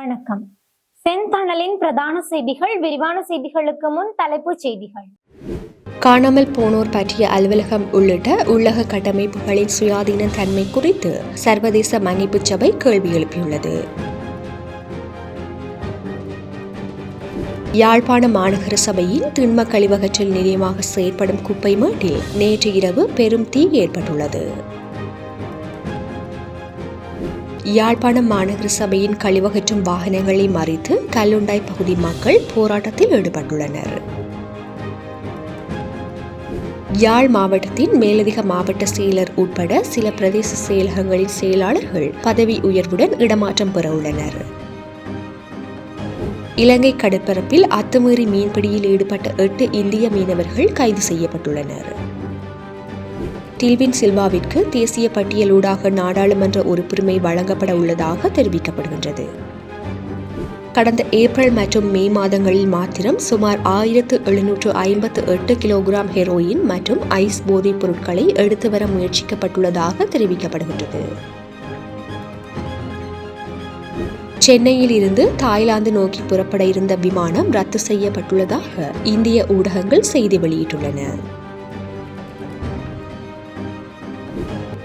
வணக்கம். செந்தணலின் பிரதான செய்திகள் விரிவான செய்திகளுக்கு முன் தலைப்புச் செய்திகள். காணாமல் போனோர் பற்றிய அலுவலகம் உள்ளிட்ட உள்ளக கட்டமைப்புகளின் சுயாதீன தன்மை குறித்து சர்வதேச மன்னிப்பு சபை கேள்வி எழுப்பியுள்ளது. யாழ்ப்பாண மாநகர சபையின் திண்ம கழிவகற்றல் நிலையமாக செயற்படும் குப்பை மேட்டில் நேற்று இரவு பெரும் தீ ஏற்பட்டுள்ளது. யாழ்ப்பாணம் மாநகர சபையின் கழிவகற்றும் வாகனங்களை மறித்து கல்லுண்டாய் பகுதி மக்கள் போராட்டத்தில் ஈடுபட்டுள்ளனர். யாழ் மாவட்டத்தின் மேலதிக மாவட்ட செயலர் உட்பட சில பிரதேச செயலகங்களின் செயலாளர்கள் பதவி உயர்வுடன் இடமாற்றம் பெற உள்ளனர். இலங்கை கடற்பரப்பில் அத்துமீறி மீன்பிடியில் ஈடுபட்ட எட்டு இந்திய மீனவர்கள் கைது செய்யப்பட்டுள்ளனர். டில்வின் சில்வாவிற்கு தேசிய பட்டியலூடாக நாடாளுமன்ற உறுப்புரிமை வழங்கப்பட உள்ளதாக தெரிவிக்கப்படுகின்றது. கடந்த ஏப்ரல் மற்றும் மே மாதங்களில் மாத்திரம் சுமார் ஆயிரத்து எழுநூற்று ஐம்பத்து எட்டு கிலோகிராம் ஹெரோயின் மற்றும் ஐஸ் போதைப் பொருட்களை எடுத்து வர முயற்சிக்கப்பட்டுள்ளதாக தெரிவிக்கப்படுகின்றது. சென்னையில் இருந்து தாய்லாந்து நோக்கி புறப்பட இருந்த விமானம் ரத்து செய்யப்பட்டுள்ளதாக இந்திய ஊடகங்கள் செய்தி வெளியிட்டுள்ளன.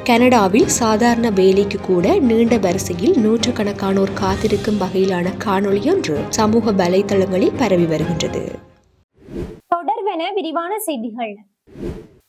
கனடாவில் சாதாரண வேலைக்கு கூட நீண்ட வரிசையில் நூற்றுக்கணக்கானோர் காத்திருக்கும் வகையிலான காணொளியொன்று சமூக வலைதளங்களில் பரவி வருகின்றது. தொடர்வென விரிவான செய்திகள்.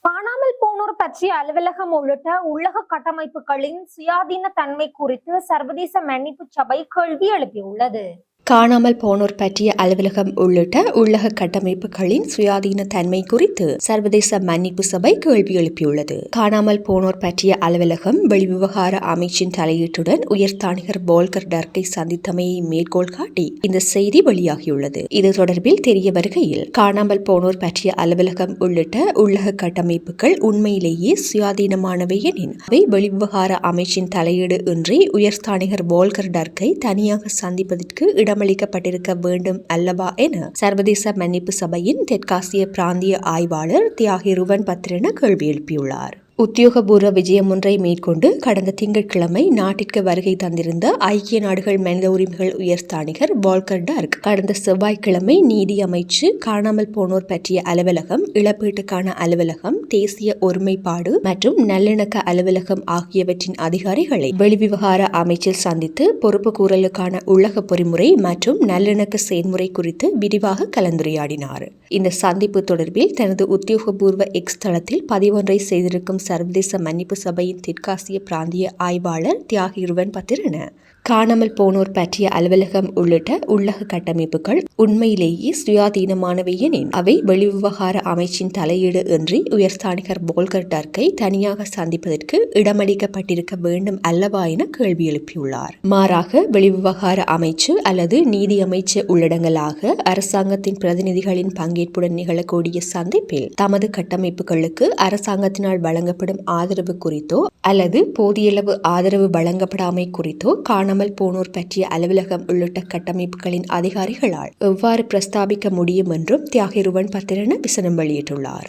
காணாமல் போனோர் பற்றிய அலுவலகம் உள்ளிட்ட உள்ளக கட்டமைப்புகளின் சுயாதீன தன்மை குறித்து சர்வதேச மன்னிப்பு சபை கேள்வி எழுப்பியுள்ளது. காணாமல் போனோர் பற்றிய அலுவலகம் உள்ளிட்ட உள்ளக கட்டமைப்புகளின் சுயாதீன தன்மை குறித்து சர்வதேச மன்னிப்பு சபை கேள்வி எழுப்பியுள்ளது. காணாமல் போனோர் பற்றிய அலுவலகம் வெளிவிவகார அமைச்சின் தலையீட்டுடன் உயர்ஸ்தானிகர் போல்கர் டர்க்கை சந்தித்தமையை மேற்கோள் காட்டி இந்த செய்தி வெளியாகியுள்ளது. இது தொடர்பில் தெரிய வருகையில் காணாமல் போனோர் பற்றிய அலுவலகம் உள்ளிட்ட உள்ளக கட்டமைப்புகள் உண்மையிலேயே சுயாதீனமானவை எனின் அவை வெளிவிவகார அமைச்சின் தலையீடு இன்றி உயர்ஸ்தானிகர் போல்கர் டர்க்கை தனியாக சந்திப்பதற்கு இடம் விளக்கமளிக்கப்பட்டிருக்க வேண்டும் அல்லவா என சர்வதேச மன்னிப்பு சபையின் தெற்காசிய பிராந்திய ஆய்வாளர் தியாகி ருவன் பத்ரன கேள்வி எழுப்பியுள்ளார். உத்தியோகபூர்வ விஜயம் ஒன்றை மேற்கொண்டு கடந்த திங்கட்கிழமை நாட்டிற்கு வருகை தந்திருந்த ஐக்கிய நாடுகள் மனித உரிமைகள் உயர்ஸ்தானிகர் வால்கர் டார்க் கடந்த செவ்வாய்க்கிழமை நீதி அமைச்சு காணாமல் போனோர் பற்றிய அலுவலகம் இழப்பீட்டுக்கான அலுவலகம் தேசிய ஒருமைப்பாடு மற்றும் நல்லிணக்க அலுவலகம் ஆகியவற்றின் அதிகாரிகளை வெளிவிவகார அமைச்சில் சந்தித்து பொறுப்பு கூறலுக்கான உள்ளக பொறிமுறை மற்றும் நல்லிணக்க செயல்முறை குறித்து விரிவாக கலந்துரையாடினார். இந்த சந்திப்பு தொடர்பில் தனது உத்தியோகபூர்வ எக்ஸ் தளத்தில் பதிவொன்றை செய்திருக்கும் சர்வதேச மன்னிப்பு சபையின் தெற்காசிய பிராந்திய ஆய்வாளர் தியாகி ருவன் பத்திரன காணாமல் போனோர் பற்றிய அலுவலகம் உள்ளிட்ட உள்ளக கட்டமைப்புகள் உண்மையிலேயே சுயாதீனமானவை எனின் அவை வெளிவிவகார அமைச்சின் தலையீடு இன்றி உயர்ஸ்தானிகர் போல்கர் டர்க்கை தனியாக சந்திப்பதற்கு இடமளிக்கப்பட்டிருக்க வேண்டும் அல்லவா என கேள்வி எழுப்பியுள்ளார். மாறாக வெளிவிவகார அமைச்சு அல்லது நீதி அமைச்சு உள்ளடங்கலாக அரசாங்கத்தின் பிரதிநிதிகளின் பங்கேற்புடன் நிகழக்கூடிய சந்திப்பில் தமது கட்டமைப்புகளுக்கு அரசாங்கத்தினால் வழங்கப்படும் ஆதரவு குறித்தோ அல்லது போதியளவு ஆதரவு வழங்கப்படாமை குறித்தோ காணாமல் போனோர் பற்றிய அலுவலகம் உள்ளிட்ட கட்டமைப்புகளின் அதிகாரிகளால் எவ்வாறு பிரஸ்தாபிக்க முடியும் என்றும் தியாகிருவன் பத்திரன விசனம் வெளியிட்டுள்ளார்.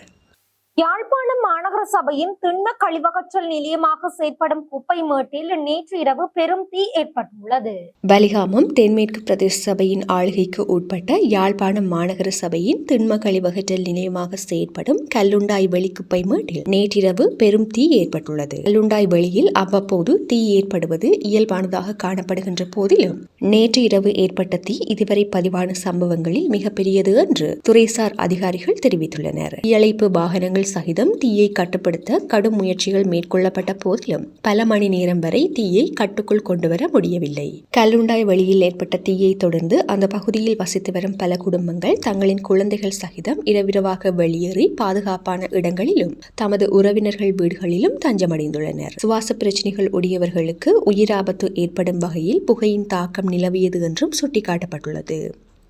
யாழ்ப்பாணம் மாநகர சபையின் திண்ண கழிவகற்றல் நிலையமாக செயற்படும் குப்பை மேட்டில் நேற்று இரவு பெரும் தீ ஏற்பட்டுள்ளது. பலிகாமம் தென்மேற்கு பிரதேச சபையின் ஆளுகைக்கு உட்பட்ட யாழ்ப்பாணம் மாநகர சபையின் திண்ம கழிவகற்றல் நிலையமாக செயற்படும் கல்லுண்டாய் வெளி குப்பை மேட்டில் நேற்றிரவு பெரும் தீ ஏற்பட்டுள்ளது. கல்லுண்டாய் வெளியில் அவ்வப்போது தீ ஏற்படுவது இயல்பானதாக காணப்படுகின்ற போதிலும் நேற்று இரவு ஏற்பட்ட தீ இதுவரை பதிவான சம்பவங்களில் மிகப்பெரியது என்று துறைசார் அதிகாரிகள் தெரிவித்துள்ளனர். இழைப்பு வாகனங்கள் சகிதம் தீயை கட்டுப்படுத்த கடும் முயற்சிகள் மேற்கொள்ளப்பட்ட போதிலும் பல மணி நேரம் வரை தீயை கட்டுக்குள் கொண்டுவர முடியவில்லை. கல்லுண்டாய் வழியில் ஏற்பட்ட தீயை தொடர்ந்து அந்த பகுதியில் வசித்து வரும் பல குடும்பங்கள் தங்களின் குழந்தைகள் சகிதம் இரவிரவாக வெளியேறி பாதுகாப்பான இடங்களிலும் தமது உறவினர்கள் வீடுகளிலும் தஞ்சமடைந்துள்ளனர். சுவாச பிரச்சினைகள் உடையவர்களுக்கு உயிராபத்து ஏற்படும் வகையில் புகையின் தாக்கம் நிலவியது என்றும் சுட்டிக்காட்டப்பட்டுள்ளது.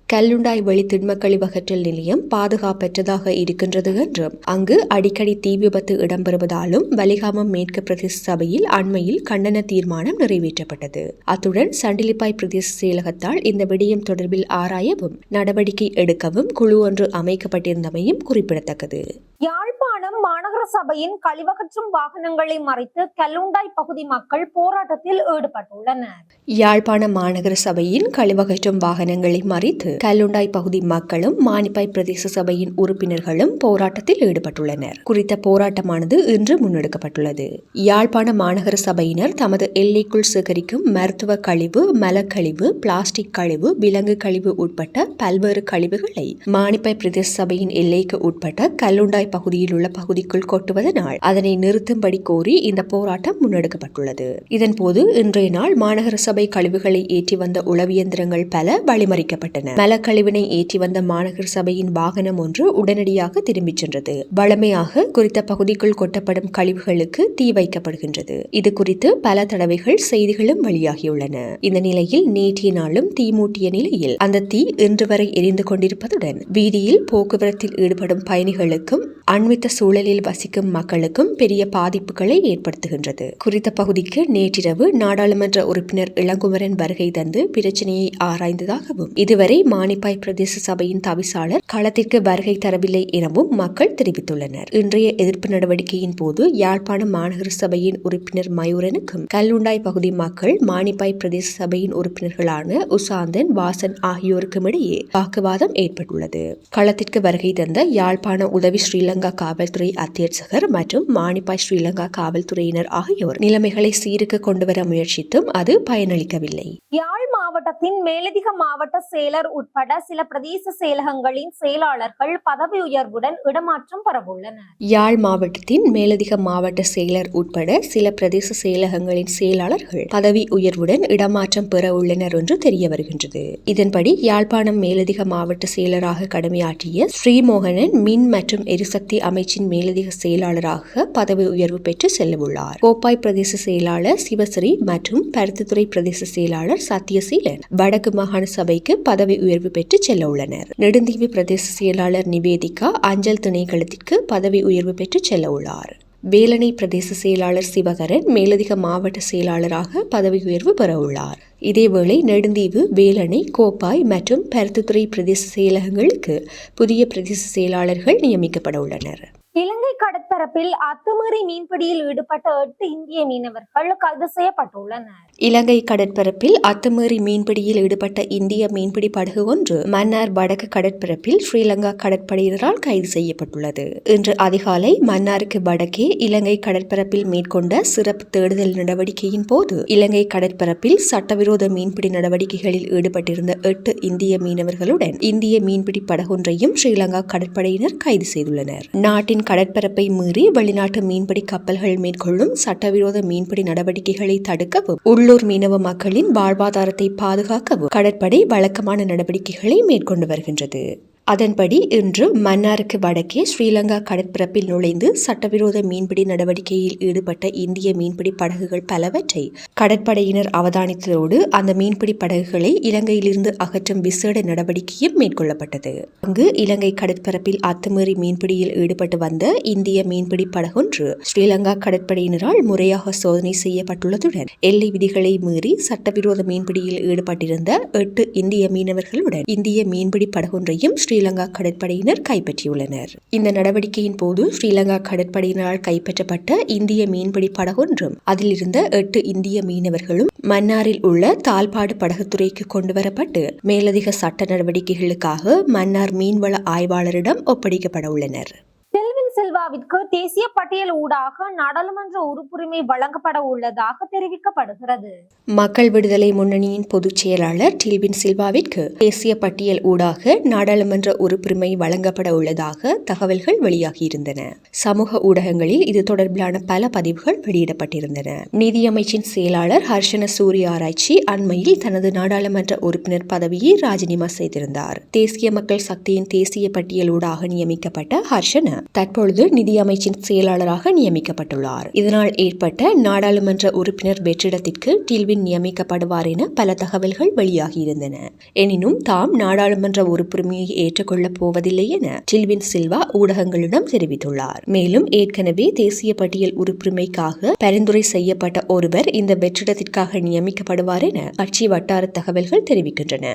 கல்லுண்டாய் வெளி திண்மக்கழிவகற்றல் நிலையம் பாதுகாப்பற்றதாக இருக்கின்றது என்றும் அங்கு அடிக்கடி தீ விபத்து இடம்பெறுவதாலும் வலிகாமம் மேற்கு பிரதேச சபையில் அண்மையில் கண்டன தீர்மானம் நிறைவேற்றப்பட்டது. அத்துடன் சண்டிலிப்பாய் பிரதேச செயலகத்தால் இந்த விடயம் தொடர்பில் ஆராயவும் நடவடிக்கை எடுக்கவும் குழு ஒன்று அமைக்கப்பட்டிருந்தமையும் குறிப்பிடத்தக்கது. யாழ்ப்பாணம் மாநகர சபையின் கழிவகற்றும் வாகனங்களை மறைத்து கல்லுண்டாய் பகுதி மக்கள் போராட்டத்தில் ஈடுபட்டுள்ளனர். யாழ்ப்பாண மாநகர சபையின் கழிவகற்றும் வாகனங்களை மறித்து கல்லுண்டாய் பகுதி மக்களும் மானிப்பாய் பிரதேச சபையின் உறுப்பினர்களும் போராட்டத்தில் ஈடுபட்டுள்ளனர். குறித்த போராட்டமானது இன்று முன்னெடுக்கப்பட்டுள்ளது. யாழ்ப்பாண மாநகர சபையினர் தமது எல்லைக்குள் சேகரிக்கும் மருத்துவ கழிவு மலக்கழிவு பிளாஸ்டிக் கழிவு விலங்கு கழிவு உட்பட்ட பல்வேறு கழிவுகளை மானிப்பாய் பிரதேச சபையின் எல்லைக்கு உட்பட்ட கல்லுண்டாய் பகுதியில் உள்ள பகுதிக்குள் கொட்டுவதனால் அதனை நிறுத்தும்படி கோரி இந்த போராட்டம் முன்னெடுக்கப்பட்டுள்ளது. இதன்போது இன்றைய நாள் மாநகர சபை கழிவுகளை ஏற்றி வந்த உளவியந்திரங்கள் பல வழிமறிக்கப்பட்டன. மலக்கழிவினை ஏற்றி வந்த மாநகர சபையின் வாகனம் ஒன்று உடனடியாக திரும்பிச் சென்றது. வழமையாக குறித்த பகுதிக்குள் கொட்டப்படும் கழிவுகளுக்கு தீ வைக்கப்படுகின்றது. இது குறித்து பல தடவைகள் செய்திகளும் வெளியாகியுள்ளன. இந்த நிலையில் நேற்றைய நாளும் தீ மூட்டிய நிலையில் அந்த தீ இன்று வரை எரிந்து கொண்டிருப்பதுடன் வீதியில் போக்குவரத்தில் ஈடுபடும் பயணிகளுக்கும் அண்மித்த சூழலில் வசிக்கும் மக்களுக்கும் பெரிய பாதிப்புகளை ஏற்படுத்துகின்றது. குறித்த பகுதிக்கு நேற்றிரவு நாடாளுமன்ற உறுப்பினர் இளங்குமரன் வருகை தந்து பிரச்சினையை ஆராய்ந்ததாகவும் இதுவரை மானிப்பாய் பிரதேச சபையின் தவிசாளர் களத்திற்கு வருகை தரவில்லை எனவும் மக்கள் தெரிவித்துள்ளனர். இன்றைய எதிர்ப்பு நடவடிக்கையின் போது யாழ்ப்பாண மாநகர சபையின் உறுப்பினர் மயூரனுக்கும் கல்லுண்டாய் பகுதி மக்கள் மானிப்பாய் பிரதேச சபையின் உறுப்பினர்களான உசாந்தன் வாசன் ஆகியோருக்கும் இடையே வாக்குவாதம் ஏற்பட்டுள்ளது. களத்திற்கு வருகை தந்த யாழ்ப்பாண உதவி ஸ்ரீலங்கா காவல்துறை அத்தியட்சகர் மற்றும் மானிப்பாய் ஸ்ரீலங்கா காவல்துறையினர் ஆகியோர் நிலைமைகளை சீருக்கு கொண்டுவர முயற்சித்தும் அது பயனளிக்கவில்லை. யாழ் மாவட்டத்தின் மேலதிக மாவட்ட செயலர் உட்பட சில பிரதேச செயலகங்களின் செயலாளர்கள் பதவி உயர்வுடன் இடமாற்றம் பெறவுள்ளனர். யாழ் மாவட்டத்தின் மேலதிக மாவட்ட செயலர் உட்பட சில பிரதேச செயலகங்களின் செயலாளர்கள் பதவி உயர்வுடன் இடமாற்றம் பெற உள்ளனர் என்று தெரிய வருகின்றது இதன்படி யாழ்ப்பாணம் மேலதிக மாவட்ட செயலராக கடமையாற்றிய ஸ்ரீமோகனன் மின் மற்றும் எரிசக்தி அமைச்சின் மேலதிக செயலாளராக பதவி உயர்வு பெற்று செல்லவுள்ளார். கோப்பாய் பிரதேச செயலாளர் சிவஸ்ரீ மற்றும் பருத்தித்துறை பிரதேச செயலாளர் சத்யசீலன் வடக்கு மாகாண சபைக்கு பதவி உயர்வு பெற்று செல்ல உள்ளனர் நெடுந்தீவு பிரதேச செயலாளர் நிவேதிகா அஞ்சல் திணைக்களத்திற்கு பதவி உயர்வு பெற்று செல்ல உள்ளார் வேலணை பிரதேச செயலாளர் சிவகரன் மேலதிக மாவட்ட செயலாளராக பதவி உயர்வு பெற உள்ளார் இதேவேளை நெடுந்தீவு வேலணை கோப்பாய் மற்றும் பருத்தித்துறை பிரதேச செயலகங்களுக்கு புதிய பிரதேச செயலாளர்கள் நியமிக்கப்பட உள்ளனர். இலங்கை கடற்பரப்பில் அத்துமீறி மீன்பிடியில் ஈடுபட்ட எட்டு இந்திய மீனவர்கள் கைது செய்யப்பட்டுள்ளனர். இலங்கை கடற்பரப்பில் அத்துமீறி மீன்பிடியில் ஈடுபட்ட இந்திய மீன்பிடி படகு ஒன்று மன்னார் வடக்கு கடற்பரப்பில் ஸ்ரீலங்கா கடற்படையினரால் கைது செய்யப்பட்டுள்ளது. இன்று அதிகாலை மன்னாருக்கு வடக்கே இலங்கை கடற்பரப்பில் மேற்கொண்ட சிறப்பு தேடுதல் நடவடிக்கையின் போது இலங்கை கடற்பரப்பில் சட்டவிரோத மீன்பிடி நடவடிக்கைகளில் ஈடுபட்டிருந்த எட்டு இந்திய மீனவர்களுடன் இந்திய மீன்பிடி படகொன்றையும் ஸ்ரீலங்கா கடற்படையினர் கைது செய்துள்ளனர். நாட்டின் கடற்பரப்பை மீறி வெளிநாட்டு மீன்பிடி கப்பல்கள் மேற்கொள்ளும் சட்டவிரோத மீன்பிடி நடவடிக்கைகளை தடுக்கவும் உள்ளூர் மீனவ மக்களின் வாழ்வாதாரத்தை பாதுகாக்கவும் கடற்படை வழக்கமான நடவடிக்கைகளை மேற்கொண்டு வருகின்றது. அதன்படி இன்று மன்னாருக்கு வடக்கே ஸ்ரீலங்கா கடற்பரப்பில் நுழைந்து சட்டவிரோத மீன்பிடி நடவடிக்கையில் ஈடுபட்ட இந்திய மீன்பிடி படகுகள் பலவற்றை கடற்படையினர் அவதானித்ததோடு அந்த மீன்பிடி படகுகளை இலங்கையிலிருந்து அகற்றும் விசேட நடவடிக்கையும் மேற்கொள்ளப்பட்டது. அங்கு இலங்கை கடற்பரப்பில் அத்துமீறி மீன்பிடியில் ஈடுபட்டு வந்த இந்திய மீன்பிடி படகொன்று ஸ்ரீலங்கா கடற்படையினரால் முறையாக சோதனை செய்யப்பட்டுள்ளதுடன் எல்லை விதிகளை மீறி சட்டவிரோத மீன்பிடியில் ஈடுபட்டிருந்த எட்டு இந்திய மீனவர்களுடன் இந்திய மீன்பிடி படகொன்றையும் ஸ்ரீ ஸ்ரீலங்கா கடற்படையினர் கைப்பற்றியுள்ளனர். இந்த நடவடிக்கையின் போது ஸ்ரீலங்கா கடற்படையினரால் கைப்பற்றப்பட்ட இந்திய மீன்பிடி படகொன்றும் அதில் இருந்த எட்டு இந்திய மீனவர்களும் மன்னாரில் உள்ள தாழ்பாடு படகுத்துறைக்கு கொண்டுவரப்பட்டு மேலதிக சட்ட நடவடிக்கைகளுக்காக மன்னார் மீன்வள ஆய்வாளரிடம் ஒப்படைக்கப்பட உள்ளனர். சில்வாவிற்கு தேசிய பட்டியல் ஊடாக நாடாளுமன்ற உறுப்புரிமை வழங்கப்பட உள்ளதாக தெரிவிக்கப்படுகிறது. மக்கள் விடுதலை முன்னணியின் பொதுச் செயலாளர் டில்வின் சில்வாவிற்கு தேசிய பட்டியல் ஊடாக நாடாளுமன்ற உறுப்புரிமை வழங்கப்பட உள்ளதாக தகவல்கள் வெளியாகியிருந்தன. சமூக ஊடகங்களில் இது தொடர்பிலான பல பதிவுகள் வெளியிடப்பட்டிருந்தன. நிதியமைச்சின் செயலாளர் ஹர்ஷன சூரிய ஆராய்ச்சி அண்மையில் தனது நாடாளுமன்ற உறுப்பினர் பதவியை ராஜினாமா செய்திருந்தார். தேசிய மக்கள் சக்தியின் தேசிய பட்டியல் ஊடாக நியமிக்கப்பட்ட ஹர்ஷன தற்போது தற்பொழுது நிதியமைச்சின் செயலாளராக நியமிக்கப்பட்டுள்ளார். இதனால் ஏற்பட்ட நாடாளுமன்ற உறுப்பினர் வெற்றிடத்திற்கு டில்வின் நியமிக்கப்படுவார் என பல தகவல்கள் வெளியாகியிருந்தன. எனினும் தாம் நாடாளுமன்ற உறுப்புரிமையை ஏற்றுக்கொள்ளப் போவதில்லை என டில்வின் சில்வா ஊடகங்களிடம் தெரிவித்துள்ளார். மேலும் ஏற்கனவே தேசிய பட்டியல் உறுப்புரிமைக்காக பரிந்துரை செய்யப்பட்ட ஒருவர் இந்த வெற்றிடத்திற்காக நியமிக்கப்படுவார் என கட்சி வட்டார தகவல்கள் தெரிவிக்கின்றன.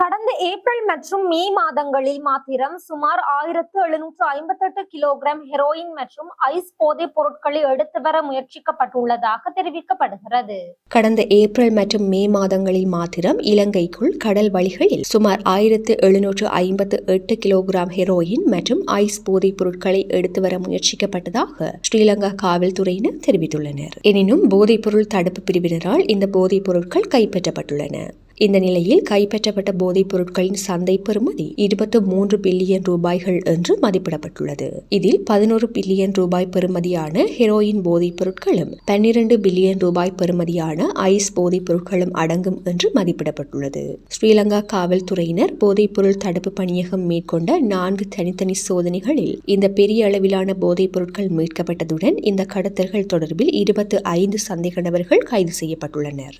கடந்த ஏப்ரல் மற்றும் மே மாதங்களில் மாத்திரம் சுமார் ஆயிரத்து எழுநூற்று ஐம்பத்தெட்டு கிலோகிராம் ஹெரோயின் மற்றும் ஐஸ் போதைப் பொருட்களை எடுத்து வர முயற்சிக்கப்பட்டுள்ளதாக தெரிவிக்கப்படுகிறது. கடந்த ஏப்ரல் மற்றும் மே மாதங்களில் மாத்திரம் இலங்கைக்குள் கடல் வழிகளில் சுமார் ஆயிரத்து எழுநூற்று ஐம்பத்து எட்டு கிலோகிராம் ஹெரோயின் மற்றும் ஐஸ் போதைப் பொருட்களை எடுத்து வர முயற்சிக்கப்பட்டதாக ஸ்ரீலங்கா காவல்துறையினர் தெரிவித்துள்ளனர். எனினும் போதைப்பொருள் தடுப்பு பிரிவினரால் இந்த போதைப் பொருட்கள் கைப்பற்றப்பட்டுள்ளன. இந்த நிலையில் கைப்பற்றப்பட்ட போதைப் பொருட்களின் சந்தை பெறுமதி இருபத்து மூன்று பில்லியன் ரூபாய்கள் என்று மதிப்பிடப்பட்டுள்ளது. இதில் பதினோரு பில்லியன் ரூபாய் பெறுமதியான ஹெரோயின் போதைப் பொருட்களும் பன்னிரண்டு பில்லியன் ரூபாய் பெறுமதியான ஐஸ் போதைப் பொருட்களும் அடங்கும் என்று மதிப்பிடப்பட்டுள்ளது. ஸ்ரீலங்கா காவல்துறையினர் போதைப் பொருள் தடுப்பு பணியகம் மேற்கொண்ட நான்கு தனித்தனி சோதனைகளில் இந்த பெரிய அளவிலான போதைப் பொருட்கள் மீட்கப்பட்டதுடன் இந்த கடத்தல்கள் தொடர்பில் இருபத்து ஐந்து சந்தேக நபர்கள் கைது செய்யப்பட்டுள்ளனர்.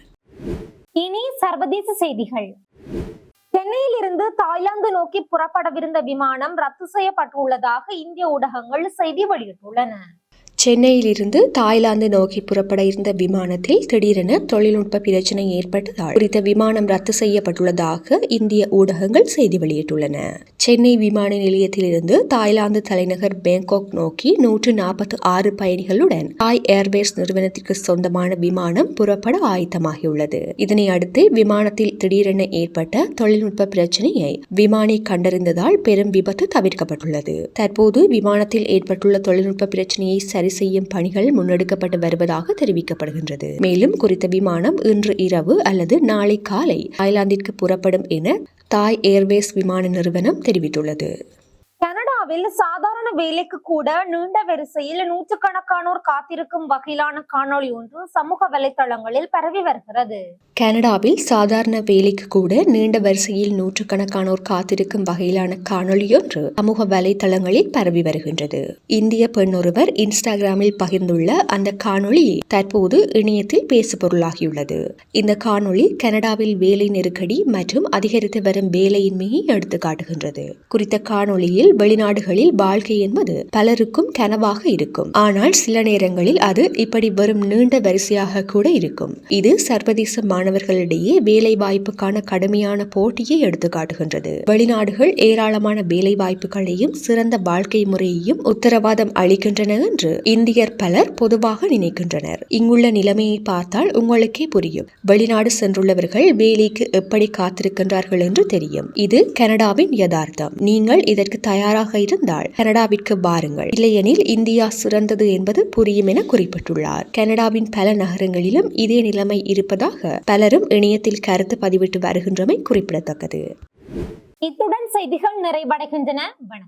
இனி சர்வதேச செய்திகள். சென்னையில் இருந்து தாய்லாந்து நோக்கி புறப்படவிருந்த விமானம் ரத்து செய்யப்பட்டுள்ளதாக இந்திய ஊடகங்கள் செய்தி வெளியிட்டுள்ளன. சென்னையிலிருந்து தாய்லாந்து நோக்கி புறப்பட இருந்த விமானத்தில் திடீரென தொழில்நுட்ப பிரச்சினை ஏற்பட்டதால் குறித்த விமானம் ரத்து செய்யப்பட்டுள்ளதாக இந்திய ஊடகங்கள் செய்தி வெளியிட்டுள்ளன. சென்னை விமான நிலையத்திலிருந்து தாய்லாந்து தலைநகர் பேங்காக் நோக்கி நூற்று நாற்பத்தி ஆறு பயணிகளுடன் தாய் ஏர்வேஸ் நிறுவனத்திற்கு சொந்தமான விமானம் புறப்பட ஆயத்தமாகியுள்ளது. இதனை அடுத்து விமானத்தில் திடீரென ஏற்பட்ட தொழில்நுட்ப பிரச்சனையை விமானி கண்டறிந்ததால் பெரும் விபத்து தவிர்க்கப்பட்டுள்ளது. தற்போது விமானத்தில் ஏற்பட்டுள்ள தொழில்நுட்ப பிரச்சனையை சரி செய்யும் பணிகள் முன்னெடுக்கப்பட்டு வருவதாக தெரிவிக்கப்படுகின்றது. மேலும் குறித்த விமானம் இன்று இரவு அல்லது நாளை காலை தாய்லாந்திற்கு புறப்படும் என தாய் ஏர்வேஸ் விமான நிறுவனம் தெரிவித்துள்ளது. இந்தியாவில் சாதாரண வேலைக்கு கூட நீண்ட வரிசையில் நூற்றுக்கணக்கானோர் காத்திருக்கும் வகையிலான காணொளி ஒன்று சமூக வலைத்தளங்களில் பரவி வருகிறது. கனடாவில் சாதாரண வேலைக்கு கூட நீண்ட வரிசையில் நூற்றுக்கணக்கானோர் காத்திருக்கும் வகையிலான காணொளியொன்று சமூக வலைதளங்களில் பரவி வருகின்றது. இந்திய பெண் ஒருவர் இன்ஸ்டாகிராமில் பகிர்ந்துள்ள அந்த காணொளி தற்போது இணையத்தில் பேசுபொருளாகியுள்ளது. இந்த காணொளி கனடாவில் வேலை நெருக்கடி மற்றும் அதிகரித்து வரும் வேலையின்மையை எடுத்து காட்டுகின்றது குறித்த காணொளியில் நாடுகளில் வாழ்க்கை என்பது பலருக்கும் கனவாக இருக்கும். ஆனால் சில நேரங்களில் அது இப்படி வரும் நீண்ட வரிசையாக கூட இருக்கும். இது சர்வதேச மாணவர்களிடையே வேலை வாய்ப்புக்கான கடுமையான போட்டியை எடுத்து காட்டுகின்றது வெளிநாடுகள் ஏராளமான வேலை வாய்ப்புகளையும் சிறந்த வாழ்க்கை முறையையும் உத்தரவாதம் அளிக்கின்றன என்று இந்தியர் பலர் பொதுவாக நினைக்கின்றனர். இங்குள்ள நிலைமையை பார்த்தால் உங்களுக்கே புரியும். வெளிநாடு சென்றுள்ளவர்கள் வேலைக்கு எப்படி காத்திருக்கின்றார்கள் என்று தெரியும். இது கனடாவின் யதார்த்தம். நீங்கள் இதற்கு தயாராக இருந்தால் கனடாவிற்கு வாருங்கள். இல்லையெனில் இந்தியா சிறந்தது என்பது புரியும் என குறிப்பிட்டுள்ளார். கனடாவின் பல நகரங்களிலும் இதே நிலைமை இருப்பதாக பலரும் இணையத்தில் கருத்து பதிவிட்டு வருகின்றமை குறிப்பிடத்தக்கது. இத்துடன் செய்திகள் நிறைவடைகின்றன. வணக்கம்.